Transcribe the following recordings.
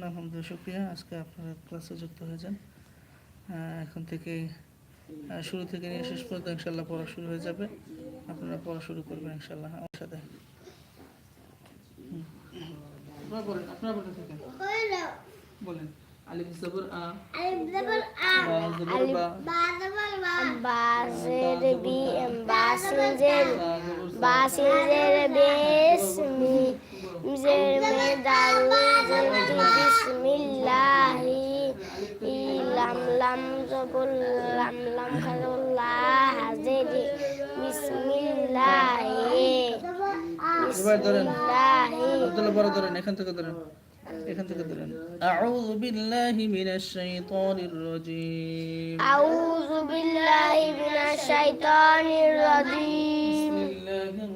আলহামদুলিল্লাহ শুক্রিয়া। আজকে আপনারা ক্লাসে যুক্ত হয়েছেন। আহ, এখন থেকে শুরু থেকে নিয়ে শেষ পর্যন্ত ইনশাল্লাহ পড়া শুরু হয়ে যাবে। আপনারা পড়া শুরু করবেন ইনশাল্লাহ আমার সাথে। আপনারা বলেন বলতে থাকেন বলেন। আলিফ জবর আ। বা জবর বা। বাসের বি। বাসিজের বাসিজের বেশ মি জের মে দারুজের বিসমিল্লাহি ইলাম লাম জবুল লাম লাম খারুল্লাহ হাজেরি বিসমিল্লাহি এবার ধরেন আব্দুল্লাহ বড় ধরেন এখান থেকে ধরেন এখান থেকে ধরেন। আউযু বিল্লাহি মিনাশ শাইতানির রাজিম। আউযু বিল্লাহি মিনাশ শাইতানির রাজিম। বিসমিল্লাহির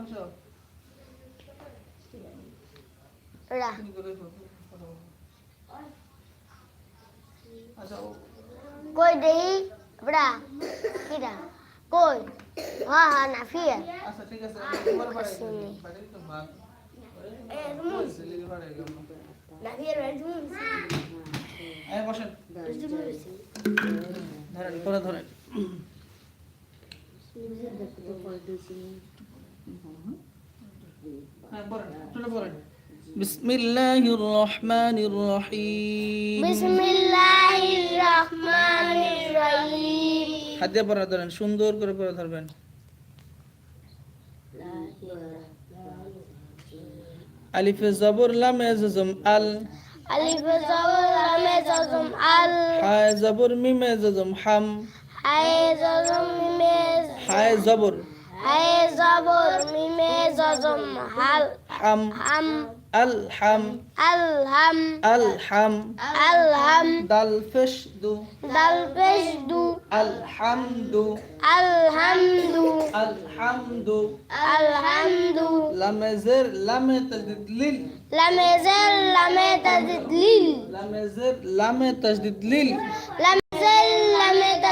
আসো ওরা চিনি? করে পাঠাবো। আচ্ছা কই ওরা কিরা কই? হ্যাঁ হ্যাঁ নাফিয়া আচ্ছা ঠিক আছে ভাগ। এই বসেন ধরেন পরে ধরেন হ্যাঁ চলে পড়েন বিসমিল্লাহির রহমানির রহিম বিসমিল্লাহির রহমানির রহিম হাত দিয়ে পড়া ধরেন সুন্দর করে পড়া ধরবেন। আলিফে জবর লামে জজম আল। আলিফ জাবর লামে জাজম আল। হায় জবর মিমে জজম হাম। হায় জাজম মিমে হায় জবর। হায় জাবর মিমে জাজম হাল। হাম। হাম। আল হাম আলহাম আল হাম আলহাম দাল ফেশ দু দাল পেশ দু আলহামদু আলহামদু আলহামদু আলহামদু লামে জের লামে তাজদিদ লিল লামে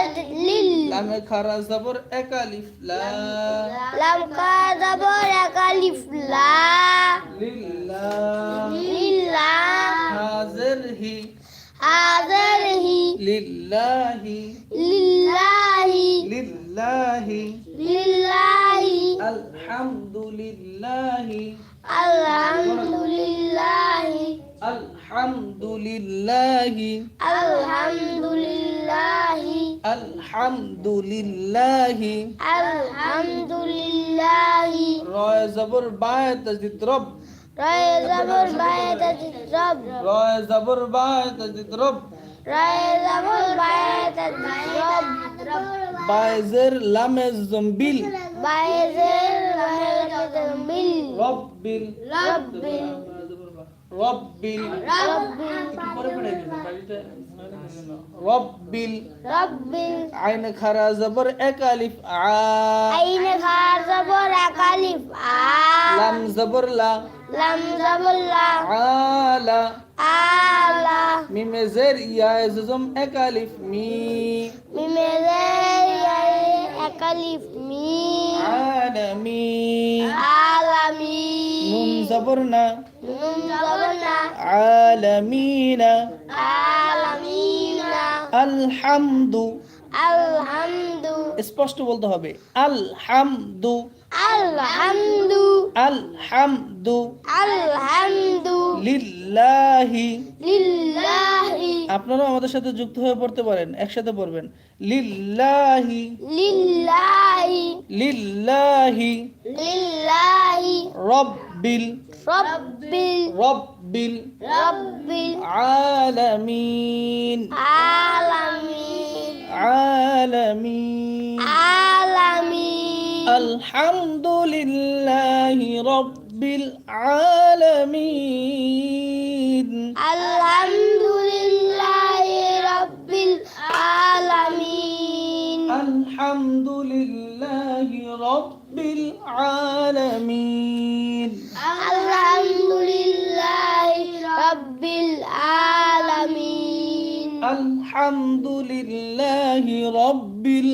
জের লামে খারা জবর এক আলিফ লা লাম কা জাবর একালিফ লা লিল্লাহ লিল্লাহ হাজির হি আযরহি লিল্লাহি লিল্লাহি লিল্লাহি লিল্লাহি আলহামদুলিল্লাহি আলহামদুলিল্লাহি আলহামদুলিল্লাহি। আলহামদুলিল্লাহি। আলহামদুলিল্লাহি। আলহামদুলিল্লাহি। রয় জবর বায় তাজদিদ রব। রায় জাবর বায়ে তাজিদ রব। রয় জবর বায় তাজদিদ রব। রায় জাবর বায়ে তাজিদ রব। বায় জের লামে জম্বিল। বায়ে জের বায়ে তাজিদ বিল রব্বিল রব্বিল। রব্বিল। রব্বিল রব্বিল রব্বিল আইন খারা জবর এক আলিফ আ আইনে খার জাবর একালিফ আ লাম জবর লা লাম জাবর লা আলা আলা মিমে জের ইয়া জজম এক আলিফ মি মিমে জের একালিফ মি আলামি আলামি আলামিনা আলামিনা আলহামদু আলহামদু স্পষ্ট বলতে হবে। আলহামদু আলহামদু আলহামদু আলহামদু লিল্লাহি লিল্লাহি আপনারা আমাদের সাথে যুক্ত হয়ে পড়তে পারেন একসাথে পড়বেন। লিল্লাহি লিল্লাহি লিল্লাহি লিল্লাহি রব্বিল রব্বিল রব্বিল রব্বিল আলামিন আলামিন আলামিন আলামিন আলহামদুলিল্লাহি রব্বিল আলামিন আলহামদুলিল্লাহি রাব্বিল আলামিন আলহামদুলিল্লাহি রব্বিল আলামিন আলহামদুলিল্লাহ রব্বিল আলামিন। আলহামদুলিল্লাহি রব্বিল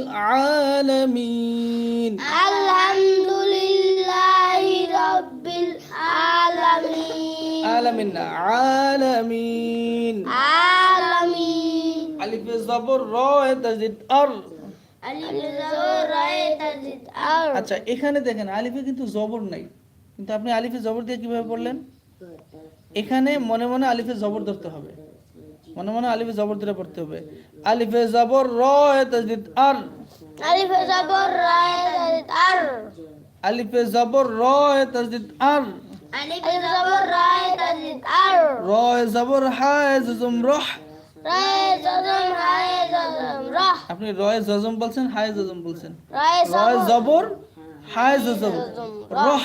আলামিন। আলহামদুলিল্লাহি রব্বিল আলামিন। আলামিন আলমিন। আলামিন। আলিফ জবর র তাজদিদ আর আচ্ছা এখানে দেখেন আলিফে কিন্তু জবর নাই। কিন্তু আপনি আলিফে জবর দিয়ে কীভাবে পড়লেন? এখানে মনে মনে আলিফে জবর ধরতে হবে। মনে মনে আলিফে জবর ধরে পড়তে হবে। আলিফে জবর র তাজদিদ আর। আলিফে জবর র তাজদিদ আর। আলিফে জবর র তাজদিদ আর। আলিফে জবর র তাজদিদ আর। র জবর হা জজম রহ। আপনি রয় জজম বলছেন হায় জজম বলছেন। রয় জবর হায় জজম। রহ।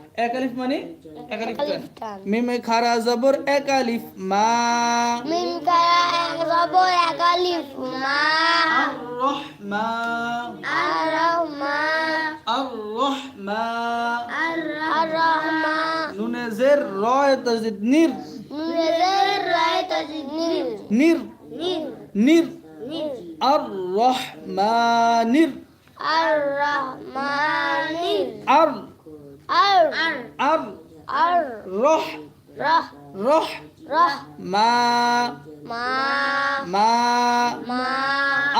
ایک مانی معنی ایک میم کھارا زبر ایک ما میم کھارا زبر ایک ما الرحمن الرحمن الرحمن الرحمن نون زر را نیر نون زر را نیر نیر نیر نیر الرحمن الرحمن الرحمن আর ار আর ار রহ رح রহ رح মা ما মা ما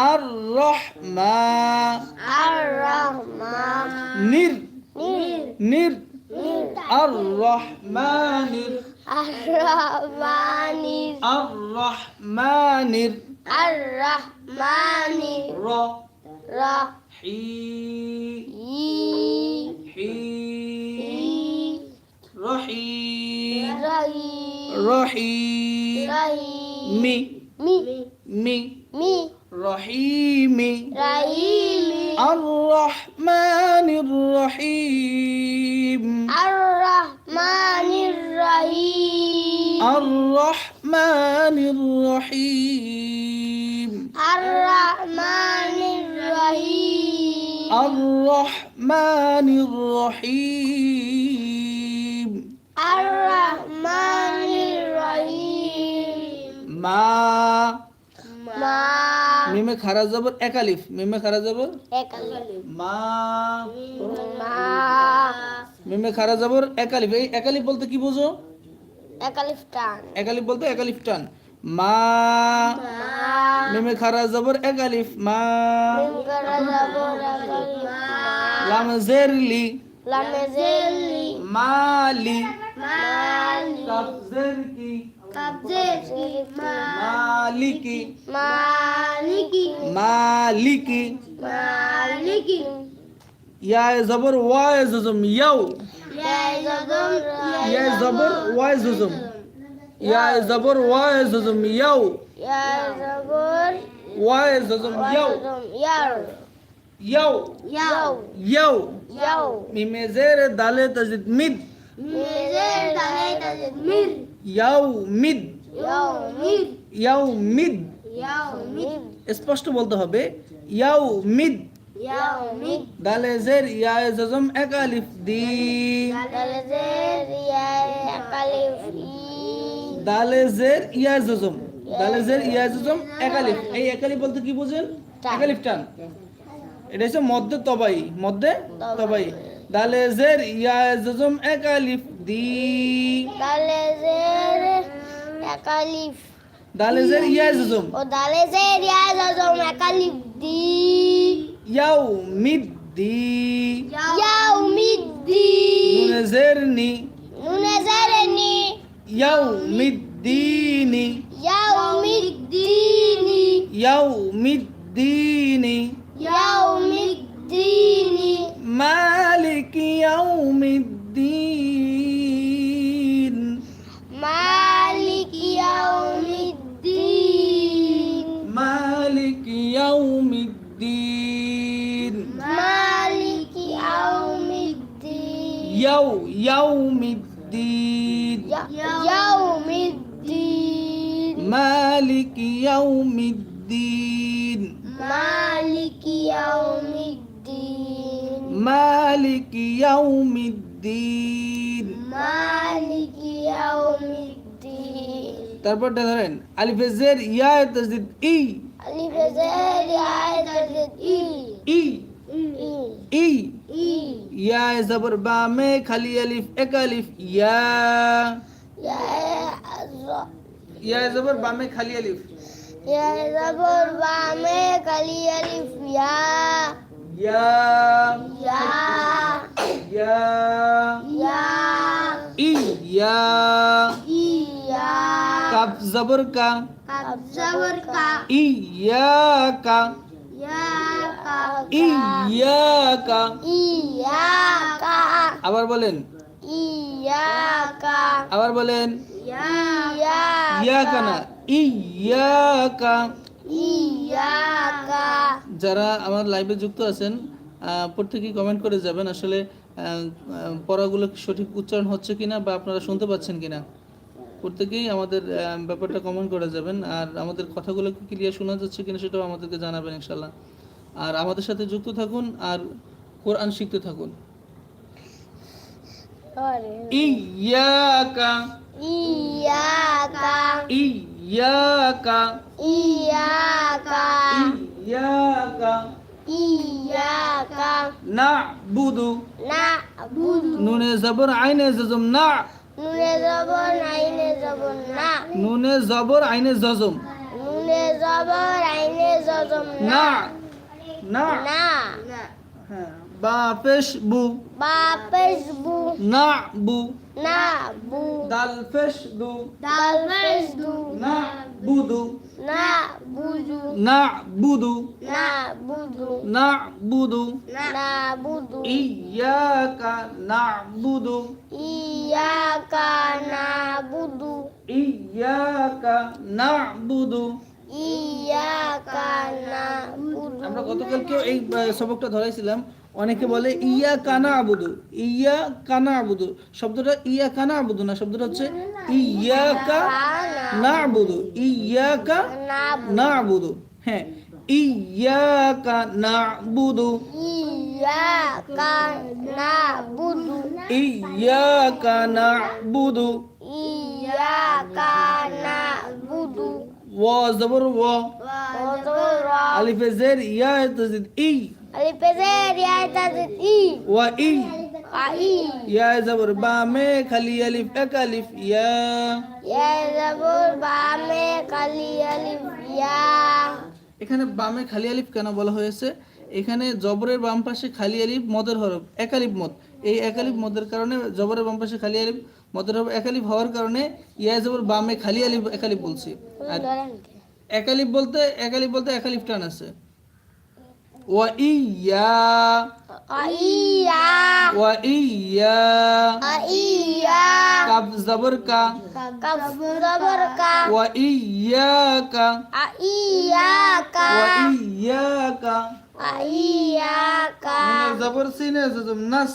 আর রহমা الرحمن নির نيل নির نيل আর রহমানির الرحمن আর রহমানির الرحمن র رح হি হি رحيم رحيم رحيم مي. مي. مي. رحيم رحيم الرحمن الرحيم. الرحمن الرحيم. الرحمن الرحيم. الرحمن الرحيم. الرحمن الرحيم. الرحمن الرحيم মা ما মিমে খারা জবর একালিফ মিমে খারা জবর মা ما মিমে খারা জবর একালিফ এই একালিফ বলতে কি বোঝো একালিফটান একালিফ বলতে একালিফ টান মা মা মিমে খারা জবর একালিফ মা মিম করা যাবর একালিফ লাম জেরলি লামে জেলি মালি মালি কাফ জের কি মালিকি। মালিকি। মালিকি। মালিকি। ইয়া জবর ওয়াই জুজুম ইয়াও। ইয়া জবর ওয়াই জুজুম। ইয়া জবর ওয়াই জুজুম ইয়াও। ইয়া জবর ওয়াই জুজুম ইয়াও। ইয়াও। ইয়াও। ইয়াও। ইয়াও। মিমে জের দালে তাজিদ মিদ। মিজের দালে তাজিদ ইয়াও মিদ ইয়াও মির ইয়াও মিদ ইয়াও মির স্পষ্ট বলতে হবে ইয়াও মিদ ইয়াও মির দালে জের ইয়া জজম এক আলিফ দি। দালে জের ইয়া ইয়া জজম। দালে জের ইয়া জজম এক আলিফ। এই এক আলিফ বলতে কি বোঝেন। এক আলিফ টান। এটা হচ্ছে মধ্যে তবাই মধ্যে তবাই দালে জের ইয়া জজম এক আলিফ দি। দালে জের একালিফ দালে জের ইয়া জজম। ও দালে জের ইয়া জজম একালিফ দি। ইয়াও মিদ দি। ইয়াও মিদ দি। নুনে জের নি। নুনে জেরে নি। ইয়াও মিদ দিনি ইয়াও মিদ দিনি ইয়াও মিদ দিনি ইয়াও মিদ দিনি يوم الدين مالك يوم الدين مالك يوم الدين مالك يوم الدين يو يوم الدين يوم الدين مالك يوم الدين مالك يوم মালিক ইয়াউমিদ্দিন মালিক ইয়াউমিদ্দিন মালিক ইয়াউমিদ্দিন তারপরটা ধরেন আলিফেজের ইয়া তাজদিদ ই আলিফ জের ইয়া তাজদিদ ই ই ই ই ই ইয়া জবর বা মে খালি আলিফ এক আলিফ ইয়া ইয়া ইয়া জবর বা মে খালি আলিফ ইয়া জবর বা মে কালি আলিফ ইয়া ইয়া ইয়া ইয়া ইয়া ইয়া ইয়া কাফ জবর কা কাব জবর কা ইয়া কা ইয়া কা ইয়া কা ইয়া কা আবার বলেন ইয়া কা আবার বলেন ইয়া ইয়া কানা ইয়া কা ইয়া কা যারা আমার লাইভে যুক্ত আছেন প্রত্যেকেই কমেন্ট করে যাবেন আসলে পড়াগুলো সঠিক উচ্চারণ হচ্ছে কিনা বা আপনারা শুনতে পাচ্ছেন কিনা। প্রত্যেকেই আমাদের ব্যাপারটা কমেন্ট করে যাবেন। আর আমাদের কথাগুলো কি ক্লিয়ার শোনা যাচ্ছে কিনা সেটাও আমাদেরকে জানাবেন ইনশাল্লাহ আর আমাদের সাথে যুক্ত থাকুন আর কোরআন শিখতে থাকুন। ইয়াকা। ইয়া ইয়াকা। ইয়া কা ইয়া কা নাবুদু না বুদু নুনে জবর আইনে জজম না নুনে জবর আইনে জবর না নুনে জবর আইনে জজম নুনে জবর আইনে জজম না না না হ্যাঁ বা পেশ বু বু না বু না বু দাল পেশ দু দালবেস দু না বুদু না বুজু না বুদু না বুদু না বুদু না বুদু ইয়াকা ইয়াকা না বুদু ইয়াকা নাবুদু না বুদু আমরা গতকালকেও এই আহ, সবকটা ধরাইছিলাম অনেকে বলে ইয়া কানা আবুদু। ইয়া কানা আবুদু। শব্দটা ইয়া কানা আবুদু না শব্দটা হচ্ছে ইয়াকা না আবুদু। ইয়াকা না না আবুদু। হ্যাঁ ইয়াকা না আবুদু। ইয়াকা না বুদু ইয়াকা না আবুদু। ইয়াকা না বুদু ওয়া জবর ওয়া। ওজরা আলিফে জের ইয়া তাজিদ ই। এখানে বামে খালি আলিফ কেন বলা হয়েছে? এখানে জবরের বাম পাশে খালি আলিফ মদের হরফ এক আলিফ মদ। এই এক আলিফ মদের কারণে জবরের বাম পাশে খালি আলিফ মদের হরফ এক আলিফ হওয়ার কারণে ইয়া জবর বামে খালি আলিফ এক আলিফ বলছি। আর এক আলিফ বলতে এক আলিফ বলতে এক আলিফ টান আছে। ওয়া ইয়া আইয়া ওয়া ইয়া আইয়া কাফ জবর কা কাফ জবর কা ওয়া ইয়াকা আইয়াকা ওয়া ইয়াকা আইয়াকা নুনে জবর সিনে জজম নাস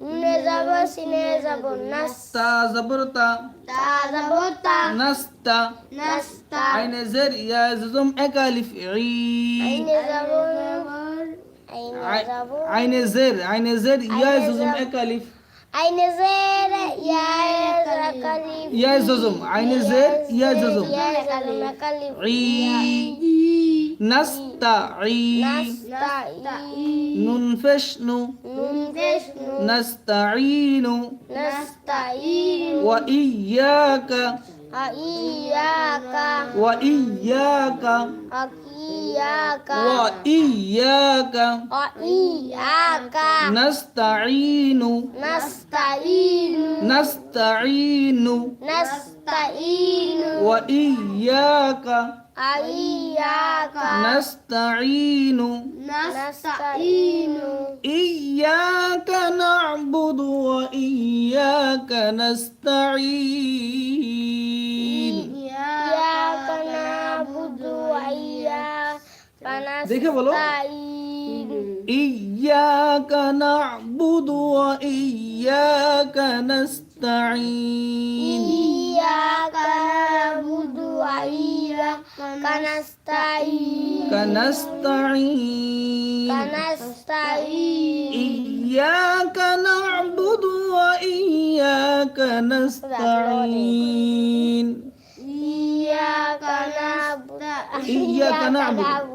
নুনে জবর সিনে জবর নাস তা জবর তা তা জবর তা নাস্তা নাস্তা আইনে জের ইয়া জজম এক আলিফ عين زر عين زر يا زوزم أكاليف عين زر يا أكاليف يا زوزم عين زر يا زوزم عي نستعي ننفشن نستعين نستعين وإياك ইয়া কালিফ কালিফ ই নাস্তা ই নাস্তা ই নুন ফেশ নু নুন দেশনু নাস্তাইনু نستعين ওয়া ইয়াকা إياك ওয়া ইয়াকা إياك ওয়া ইয়াকা وإياك নাস্তাইনু نستعين নাস্তাইনু نستعين ওয়া ইয়াকা إياك নাস্তাইনু نستعين إياك نعبد وإياك نستعين إياك نعبد وإياك দেখে বলো। نستعين إياك نعبد وإياك نستعين إياك نعبد وإياك نستعين كنستعين نستعين إياك نعبد وإياك نستعين إياك نعبد إياك نعبد.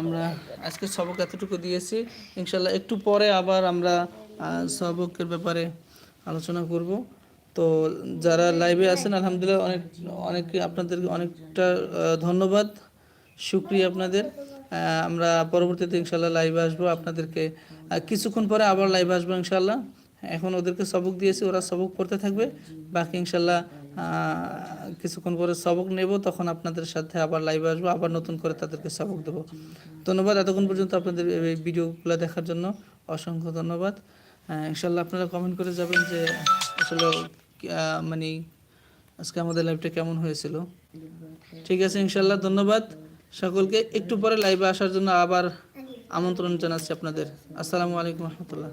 আমরা আজকে সবক এতটুকু দিয়েছি। ইনশাল্লাহ একটু পরে আবার আমরা সবকের ব্যাপারে আলোচনা করব। তো যারা লাইভে আছেন, আলহামদুলিল্লাহ অনেক অনেক আপনাদের অনেকটা ধন্যবাদ। শুক্রিয়া আপনাদের। আমরা পরবর্তীতে ইনশাল্লাহ লাইভে আসব। আপনাদেরকে কিছুক্ষণ পরে আবার লাইভে আসব ইনশাল্লাহ এখন ওদেরকে সবক দিয়েছি, ওরা সবক পড়তে থাকবে। বাকি ইনশাল্লাহ কিছুক্ষণ পরে সবক নেব, তখন আপনাদের সাথে আবার লাইভে আসব, আবার নতুন করে তাদেরকে সবক দেবো। ধন্যবাদ এতক্ষণ পর্যন্ত আপনাদের এই ভিডিওগুলো দেখার জন্য। অসংখ্য ধন্যবাদ। ইনশাল্লাহ আপনারা কমেন্ট করে যাবেন যে আসলে মানে আজকে আমাদের লাইভটা কেমন হয়েছিল। ঠিক আছে ইনশাল্লাহ ধন্যবাদ সকলকে। একটু পরে লাইভে আসার জন্য আবার আমন্ত্রণ জানাচ্ছি আপনাদের। আসসালামু আলাইকুম রহমতুল্লাহ।